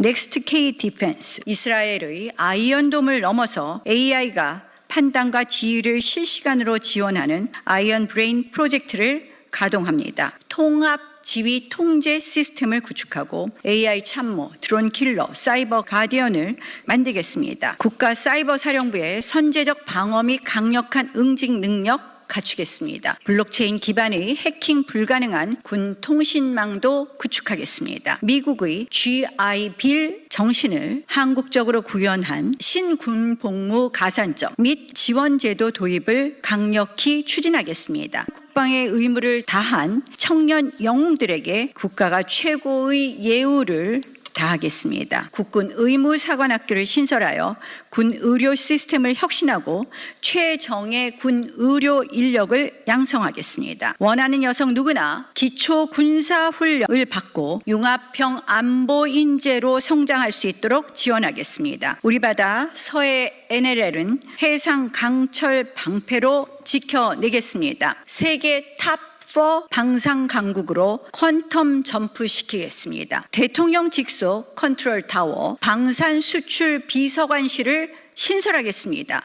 넥스트 K 디펜스 이스라엘의 아이언돔을 넘어서 AI가 판단과 지휘를 실시간으로 지원하는 아이언 브레인 프로젝트를 가동합니다. 통합 지휘 통제 시스템을 구축하고 AI 참모, 드론 킬러, 사이버 가디언을 만들겠습니다. 국가 사이버 사령부의 선제적 방어 및 강력한 응징 능력 갖추겠습니다. 블록체인 기반의 해킹 불가능한 군 통신망도 구축하겠습니다. 미국의 GI 빌 정신을 한국적으로 구현한 신군 복무 가산점 및 지원 제도 도입을 강력히 추진하겠습니다. 국방의 의무를 다한 청년 영웅들에게 국가가 최고의 예우를 다하겠습니다. 국군 의무 사관학교를 신설하여 군 의료 시스템을 혁신하고 최정예 군 의료 인력을 양성하겠습니다. 원하는 여성 누구나 기초 군사 훈련을 받고 융합형 안보 인재로 성장할 수 있도록 지원하겠습니다. 우리 바다 서해 NLL은 해상 강철 방패로 지켜내겠습니다. 세계 탑 4 방산 강국으로 퀀텀 점프 시키겠습니다. 대통령 직속 컨트롤 타워 방산 수출 비서관실을 신설하겠습니다.